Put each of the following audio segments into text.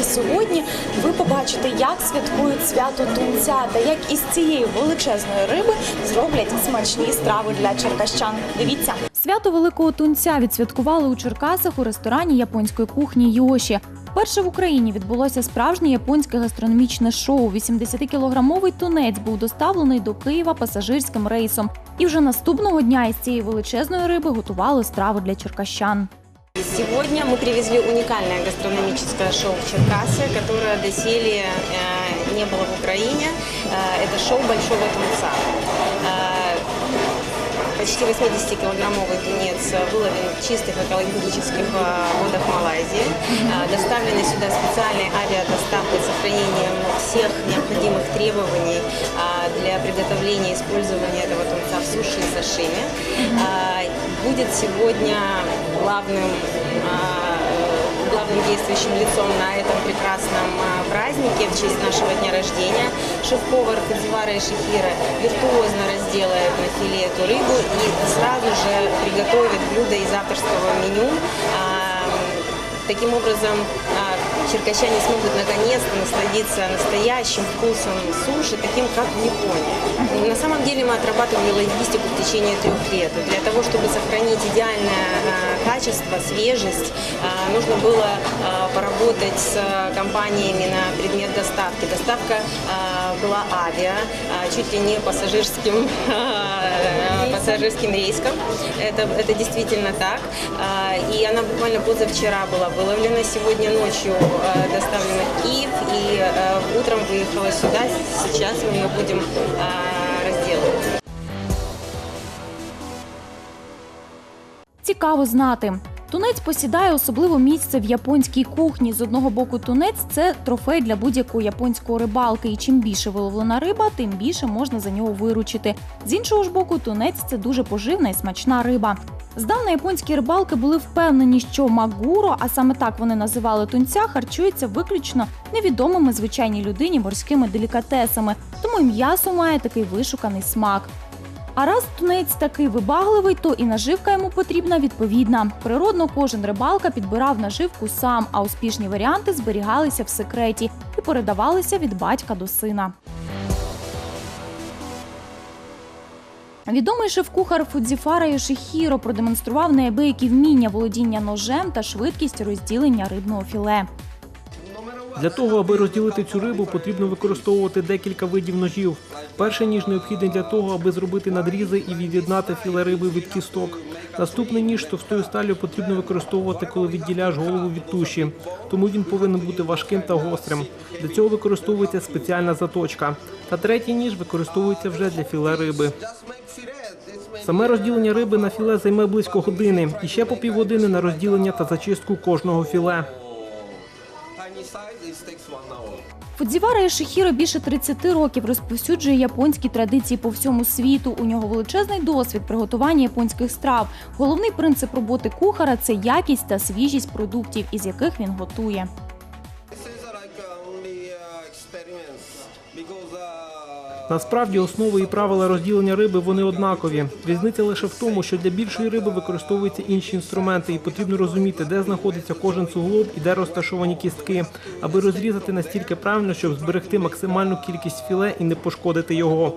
І сьогодні ви побачите, як святкують свято тунця та як із цієї величезної риби зроблять смачні страви для черкащан. Дивіться. Свято Великого Тунця відсвяткували у Черкасах у ресторані японської кухні Йоші. Перше в Україні відбулося справжнє японське гастрономічне шоу. 80-кілограмовий тунець був доставлений до Києва пасажирським рейсом. І вже наступного дня із цієї величезної риби готували страви для черкащан. Сегодня мы привезли уникальное гастрономическое шоу в Черкассы, которое доселе э, не было в Украине. Э, это шоу Большого Тунца. Э, Почти 80-килограммовый тунец выловлен в чистых экологических э, водах Малайзии. Э, Доставлены сюда специальной авиадоставкой с сохранением всех необходимых требований э, для приготовления и использования этого тунца в суши и сашими. Э, Будет сегодня главным а, главным действующим лицом на этом прекрасном а, празднике в честь нашего дня рождения. Шеф-повар Кадзивара Ишихира виртуозно разделает на филе эту рыбу и сразу же приготовит блюдо из авторского меню. А, Таким образом, а, черкащане смогут наконец-то насладиться настоящим вкусом суши, таким как в Японии. На самом деле мы отрабатывали логистику в течение трех лет. Для того, чтобы сохранить идеальное а, качество, свежесть, а, нужно было а, поработать с компаниями на предмет доставки. Доставка была авиа, чуть ли не пассажирским, пассажирским рейском. Это, это действительно так. И она буквально позавчера была выловлена, сегодня ночью доставлена в Киев и а, утром выехала сюда. Сейчас мы ее будем а, разделывать. Цікаво знати. Тунець посідає особливе місце в японській кухні. З одного боку, тунець це трофей для будь-якого японського рибалки. І чим більше виловлена риба, тим більше можна за нього виручити. З іншого ж боку, тунець це дуже поживна і смачна риба. Здавна японські рибалки були впевнені, що магуро, а саме так вони називали тунця, харчується виключно невідомими звичайній людині морськими делікатесами, тому і м'ясо має такий вишуканий смак. А раз тунець такий вибагливий, то і наживка йому потрібна відповідна. Природно, кожен рибалка підбирав наживку сам, а успішні варіанти зберігалися в секреті і передавалися від батька до сина. Відомий шеф-кухар Фудзіфара Йошихіро продемонстрував неабиякі вміння володіння ножем та швидкість розділення рибного філе. Для того, аби розділити цю рибу, потрібно використовувати декілька видів ножів. Перший ніж необхідний для того, аби зробити надрізи і від'єднати філе риби від кісток. Наступний ніж товстою сталю потрібно використовувати, коли відділяєш голову від туші. Тому він повинен бути важким та гострим. Для цього використовується спеціальна заточка. Та третій ніж використовується вже для філе риби. Саме розділення риби на філе займе близько години, і ще по півгодини на розділення та зачистку кожного філе. Фудзівара Йошихіро більше 30 років розповсюджує японські традиції по всьому світу. У нього величезний досвід приготування японських страв. Головний принцип роботи кухара це якість та свіжість продуктів, із яких він готує. Насправді основи і правила розділення риби вони однакові. Різниця лише в тому, що для більшої риби використовуються інші інструменти, і потрібно розуміти, де знаходиться кожен суглоб і де розташовані кістки, аби розрізати настільки правильно, щоб зберегти максимальну кількість філе і не пошкодити його.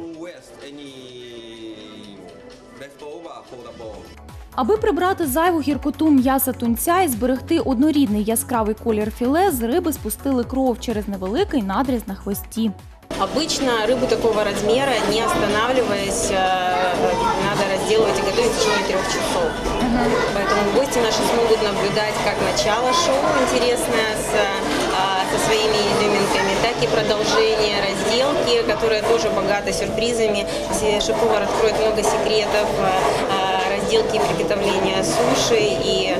Аби прибрати зайву гіркоту м'яса тунця і зберегти однорідний яскравий колір філе, з риби спустили кров через невеликий надріз на хвості. Обычно рыбу такого размера, не останавливаясь, э, надо разделывать и готовить в течение трех часов. Поэтому гости наши смогут наблюдать как начало шоу интересное с, а, со своими изюминками, так и продолжение разделки, которая тоже богата сюрпризами. Шеф-повар откроет много секретов разделки и приготовления суши, и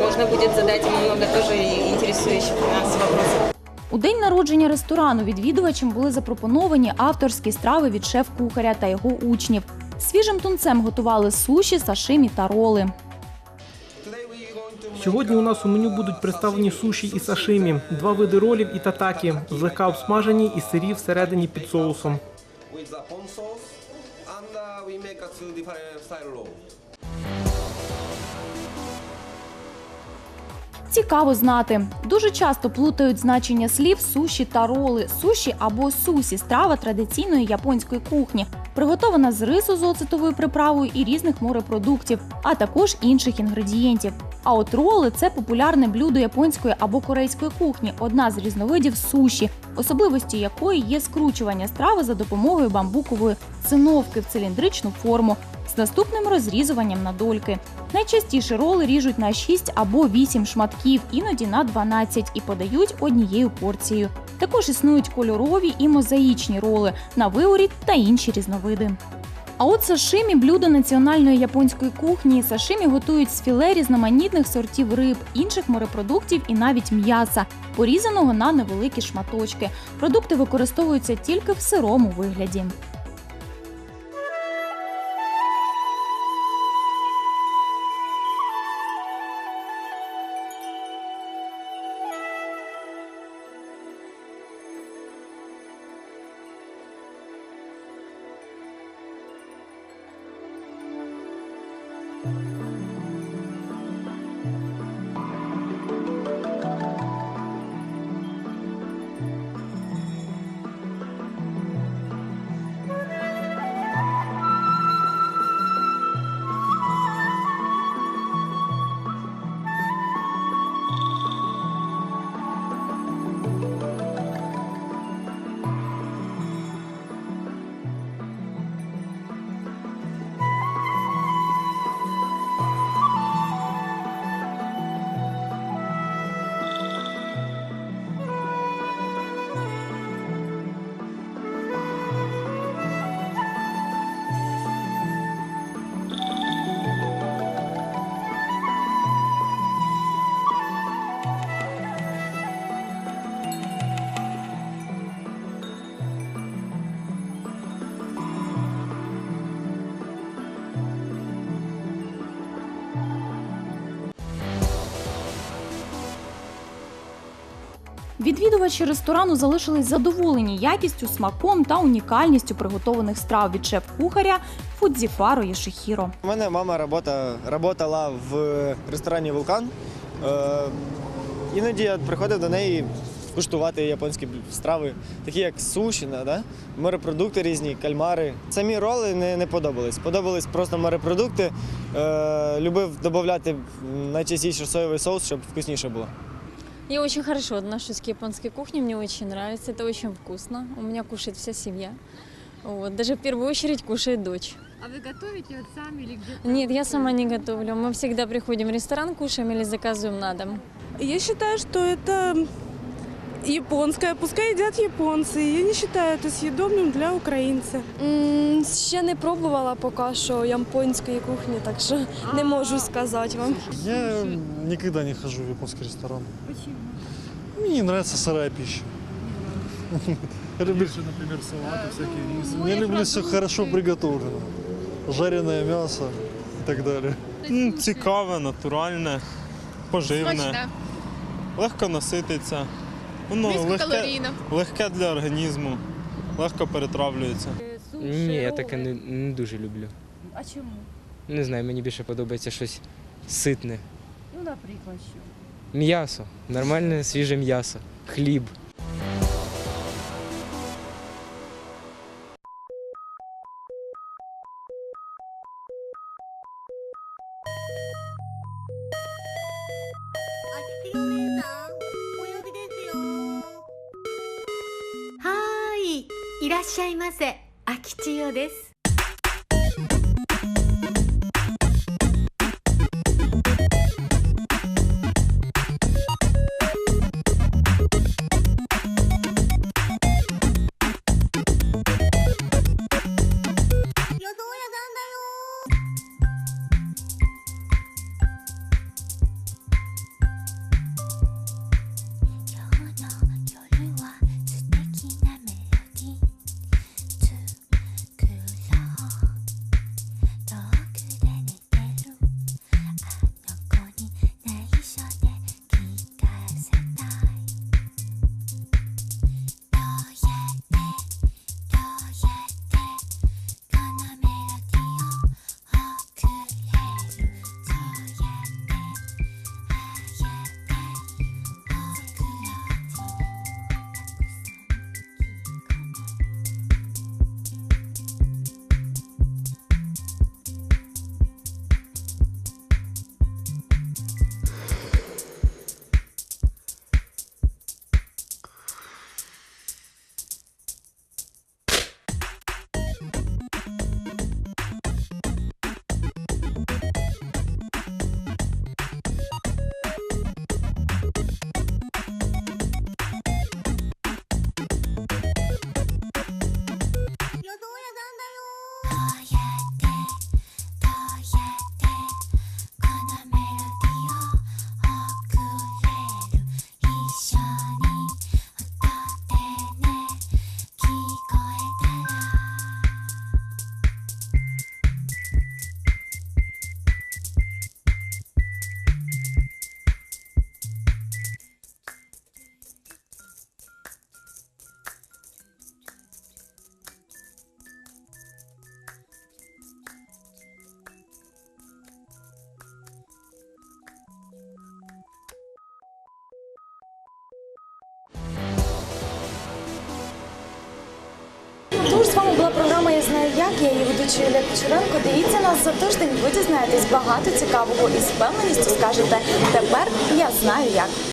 можно будет задать ему много тоже интересующих нас вопросов. У день народження ресторану відвідувачам були запропоновані авторські страви від шеф-кухаря та його учнів. Свіжим тунцем готували суші, сашимі та роли. Сьогодні у нас у меню будуть представлені суші і сашимі, два види ролів і татакі, злегка обсмажені і сирі всередині під соусом. Цікаво знати. Дуже часто плутають значення слів суші та роли. Суші або сусі страва традиційної японської кухні, приготована з рису з оцетовою приправою і різних морепродуктів, а також інших інгредієнтів. А от роли це популярне блюдо японської або корейської кухні, одна з різновидів суші, особливості якої є скручування страви за допомогою бамбукової циновки в циліндричну форму з наступним розрізуванням на дольки. Найчастіше роли ріжуть на 6 або 8 шматків, іноді на 12 і подають однією порцією. Також існують кольорові і мозаїчні роли на виворіт та інші різновиди. А от сашимі блюдо національної японської кухні. Сашимі готують з філе різноманітних сортів риб, інших морепродуктів і навіть м'яса, порізаного на невеликі шматочки. Продукти використовуються тільки в сирому вигляді. Música Відвідувачі ресторану залишились задоволені якістю, смаком та унікальністю приготованих страв від шеф-кухаря Фудзіфаро Єшихіро. У мене мама робота, работала в ресторані Вулкан. Е, іноді я приходив до неї куштувати японські страви, такі як суші, да? морепродукти різні, кальмари. Самі роли не, не подобались. Подобались просто морепродукти. Е, любив додати найчастіше соєвий соус, щоб вкусніше було. Я очень хорошо отношусь к японской кухне, мне очень нравится, это очень вкусно. У меня кушает вся семья. Вот. Даже в первую очередь кушает дочь. А вы готовите вот сами или где-то? Нет, я сама не готовлю. Мы всегда приходим в ресторан, кушаем или заказываем на дом. Я считаю, что это японское, пускай едят японцы. Я не считаю это съедобным для украинца. М, Ще не пробувала поки що японської кухні, так що не можу сказати вам. Я никогда не хожу в японский ресторан. Почему? Мне не нравится сырая пища. Я люблю, например, салаты, всякие рис. Я люблю все хорошо приготовлено. Жареное мясо и так далее. Ну, Цікаве, натуральне, поживне, Смачне, легко насититься. Воно легке, легке для організму, легко перетравлюється. Ні, я таке не, не дуже люблю. А чому? Не знаю, мені більше подобається щось ситне. Ну, наприклад, що? М'ясо, нормальне свіже м'ясо, хліб. い、らっしゃいませ。秋千代です。Я її ведуча Юлія Кучеренко. Дивіться нас за тиждень. Ви дізнаєтесь багато цікавого і з впевненістю скажете тепер я знаю як.